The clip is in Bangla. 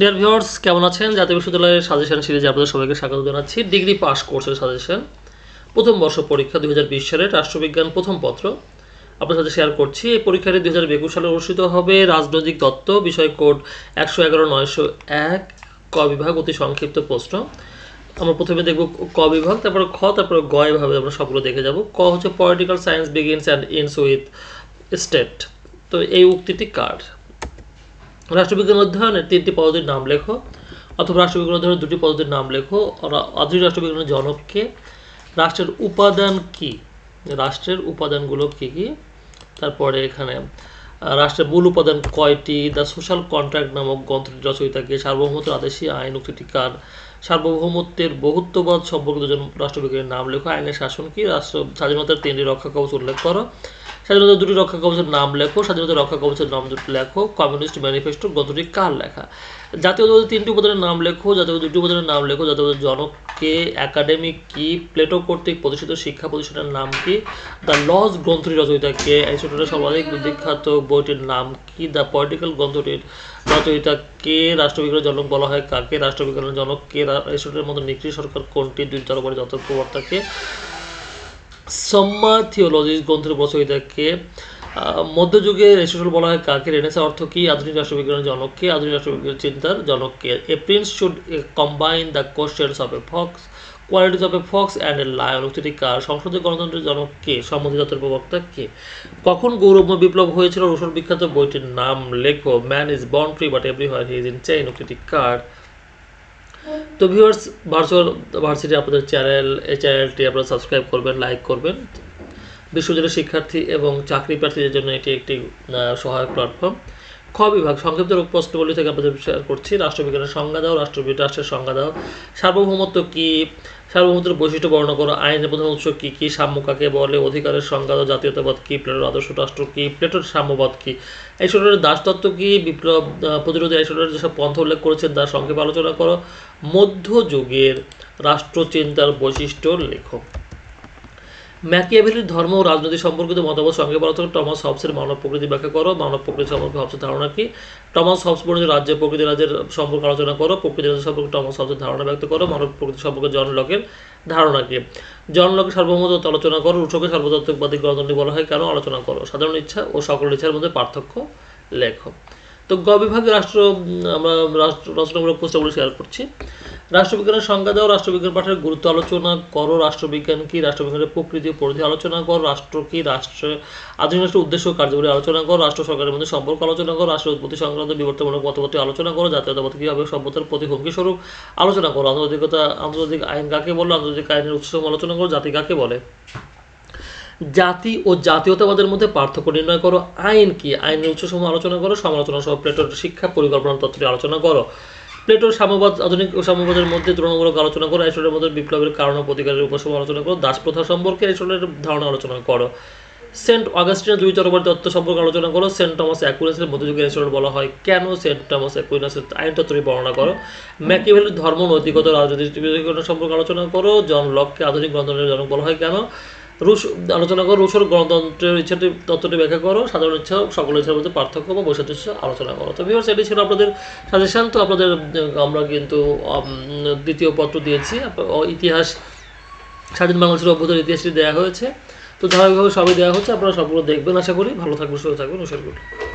ডিয়ার ভিউয়ার্স কেমন আছেন? জাতীয় বিশ্ববিদ্যালয়ের সাজেশন সিরিজে আপনাদের সবাইকে স্বাগত জানাচ্ছি। ডিগ্রি পাস কোর্সের সাজেশন প্রথম বর্ষ পরীক্ষা দুই হাজার বিশ সালের রাষ্ট্রবিজ্ঞান প্রথম পত্র। আপনার সাথে শেয়ার করছি। এই পরীক্ষাটি দুই হাজার একুশ সালে অনুষ্ঠিত হবে রাজনৈতিক তত্ত্ব, বিষয় কোড একশো এগারো নয়শো এক, ক বিভাগ, অতি সংক্ষিপ্ত প্রশ্ন। আমরা প্রথমে দেখব ক বিভাগ, তারপরে খ, তারপরে গ এভাবে আমরা সবগুলো দেখে যাব। ক হচ্ছে political science begins and ends with state তো এই উক্তিটি কার? রাষ্ট্রবিজ্ঞান অধ্যয়নের তিনটি পদ্ধতির নাম লেখো, অথবা রাষ্ট্রবিজ্ঞান অধ্যয়নের দুটি পদ্ধতির নাম লেখো। আধুনিক রাষ্ট্রবিজ্ঞানের জনককে রাষ্ট্রের উপাদান কি? রাষ্ট্রের উপাদানগুলো কি কি? তারপরে এখানে রাষ্ট্রের মূল উপাদান কয়টি? দ্য সোশ্যাল কন্ট্রাক্ট নামক গ্রন্থটি রচয়িতাকে সার্বভৌমত্ব আদেশী আইন উক্তিটি কার সার্বভৌমত্বের বহুত্ববাদ সম্পর্কিত দুজন রাষ্ট্রবিজ্ঞানের নাম লেখো, আইনের শাসন কি, রাষ্ট্র, স্বাধীনতার তিনটি রক্ষা কবচ উল্লেখ করো। স্বাধীনতার দুটি রক্ষা কবচের নাম লেখো স্বাধীনতা রক্ষা কবচের নাম লেখো, কমিউনিস্ট ম্যানিফেস্টো গ্রন্থটি কার লেখা? জাতীয়তাবাদের তিনটি উপাদানের নাম লেখো জাতীয়তাবাদের দুটি উপাদানের নাম লেখো জাতীয়তাবাদের জনককে একাডেমিক কি প্লেটো কর্তৃক প্রতিষ্ঠিত শিক্ষা প্রতিষ্ঠানের নাম কি? দ্য লজ গ্রন্থটি রচয়িতাকে অ্যারিস্টটলের সর্বাধিক বিখ্যাত বইটির নাম কি? দ্য পলিটিক্যাল গ্রন্থটির রচয়িতাকে রাষ্ট্রবিজ্ঞানের জনক বলা হয় কাকে? রাষ্ট্রবিজ্ঞানের জনককে মতো সরকার কোনটি দুই যতর্কবর্তাকে সম্মা থিওলজি গ্রন্থের মধ্যযুগে বলা হয় কাকে? রেনেসা অর্থ কি? আধুনিক রাষ্ট্রবিজ্ঞানের জনককে, আধুনিক রাষ্ট্রবিজ্ঞান চিন্তার জনককে। A prince should combine the questions of a fox qualities of a fox and a lion উক্তিটি কার? সংসদীয় গণতন্ত্রের জনক কে? কখন গৌরবময় বিপ্লব হয়েছিল? রুশোর বিখ্যাত বইটির নাম লেখো man is born free but everywhere he is in chain উক্তিটি কার? তো ভিউয়ার্স ভার্চুয়াল ভার্সিটি আপনাদের চ্যানেল এই চ্যানেলটি আপনারা সাবস্ক্রাইব করবেন লাইক করবেন। বিশ্বজুড়ে শিক্ষার্থী এবং চাকরি প্রার্থীদের জন্য এটি একটি সহায়ক প্ল্যাটফর্ম খ বিভাগ, সংক্ষিপ্ত রূপ প্রশ্নগুলি থেকে আপনাদের শেয়ার করছি। রাষ্ট্রবিজ্ঞানের সংজ্ঞা দাও রাষ্ট্রবিদ রাষ্ট্রের সংজ্ঞা দাও। সার্বভৌমত্ব কি? সার্বভৌমত্বের বৈশিষ্ট্য বর্ণনা করো। আইনের প্রধান উৎস কী? কী সাম্য কাকে বলে? অধিকারের সংজ্ঞা দাও। জাতীয়তাবাদ কী? প্লেটোর আদর্শ রাষ্ট্র কী? প্লেটোর সাম্যবাদ কি? এইসবের দাসতত্ত্ব কী? বিপ্লব প্রতিরোধে এইসবের যেসব পন্থা উল্লেখ করেছেন, তার সংক্ষেপে আলোচনা করো। মধ্যযুগের রাষ্ট্রচিন্তার বৈশিষ্ট্য লেখো। ম্যাকিয়াভেলির ধর্ম ও রাজনীতি সম্পর্কিত মতামত সঙ্গে বলা টমাস হবসের মানব প্রকৃতি ব্যাখ্যা করো। মানব প্রকৃতি সম্পর্কে হবসের ধারণা কি? টমাস হবস বর্ণিত রাজ্য, প্রকৃতি, রাজ্যের সম্পর্কে আলোচনা করো। প্রকৃতি, রাজ্য সম্পর্কে টমাস হবসের ধারণা ব্যক্ত করো। মানব প্রকৃতি সম্পর্কে জন লকের ধারণা কি? জন লকের আলোচনা করো। রুশকে সার্বতত্ত্ববাদী গণতন্ত্র বলা হয় কেন? আলোচনা করো। সাধারণ ইচ্ছা ও সকল ইচ্ছার মধ্যে পার্থক্য লেখো। তো গ বিভাগে রাষ্ট্র আমরা রাষ্ট্র, রচনামূলক প্রস্তাবগুলো শেয়ার করছি। রাষ্ট্রবিজ্ঞানের সংজ্ঞা দাও রাষ্ট্রবিজ্ঞান পাঠের গুরুত্ব আলোচনা করো, রাষ্ট্রবিজ্ঞান কি, রাষ্ট্রবিজ্ঞানের প্রকৃতি পরিধি আলোচনা করো, রাষ্ট্র কি, রাষ্ট্র আধুনিক রাষ্ট্রের উদ্দেশ্য কার্যকরী আলোচনা করো, রাষ্ট্র সরকারের মধ্যে সম্পর্ক আলোচনা করো রাষ্ট্র উৎপত্তি সংক্রান্ত বিবর্তনমূলক মতবাদটি আলোচনা করো জাতীয়তাবাদ কীভাবে সভ্যতার প্রতি হুমকি স্বরূপ আলোচনা করো, আন্তর্জাতিকতা, আন্তর্জাতিক আইন কাকে বলে, আন্তর্জাতিক আইনের উৎস আলোচনা করো, জাতি কাকে বলে? জাতি ও জাতীয়তাবাদের মধ্যে পার্থক্য নির্ণয় করো, আইন কি, আইনের উৎসসমূহ আলোচনা করো, সমালোচনা সহ প্লেটোর শিক্ষা পরিকল্পনা তত্ত্বটি আলোচনা করো। প্লেটোর সাম্যবাদ, আধুনিক সাম্যবাদের মধ্যে তুলনামূলক আলোচনা করো, এসবের মধ্যে বিপ্লবের কারণ ও প্রতিকারের উপসম আলোচনা করো, দাস প্রথা সম্পর্কে এসবের ধারণা আলোচনা করো। সেন্ট অগাস্টিনের দুই তরবার তত্ত্ব সম্পর্কে আলোচনা করো, সেন্ট টমাস অ্যাকুইনাসের মধ্যযুগের এসবের বলা হয় কেন সেন্ট টমাস অ্যাকুইনাসের আইন তত্ত্বটি বর্ণনা করো। ম্যাকিভেলের ধর্ম নৈতিকতা রাজনীতি সম্পর্কে আলোচনা করো, জন লককে আধুনিক গণতন্ত্রের জনক বলা হয় কেন? রুশ, আলোচনা করো, রুশোর গণতন্ত্রের ইচ্ছাটি, তত্ত্বটি ব্যাখ্যা করো, সাধারণ ইচ্ছা সকল ইচ্ছার মধ্যে পার্থক্য বা বৈশিষ্ট্য আলোচনা করো। তো ভিউয়ার্স এটি ছিল আপনাদের সাজেশান তো আপনাদের আমরা কিন্তু দ্বিতীয় পত্র দিয়েছি। ইতিহাস, স্বাধীন বাংলাদেশের অভ্যুত ইতিহাসটি দেওয়া হয়েছে। তো ধারাবাহিকভাবে সবই দেওয়া হচ্ছে, আপনারা সবগুলো দেখবেন, আশা করি। ভালো থাকবেন, সুস্থ থাকবেন নমস্কার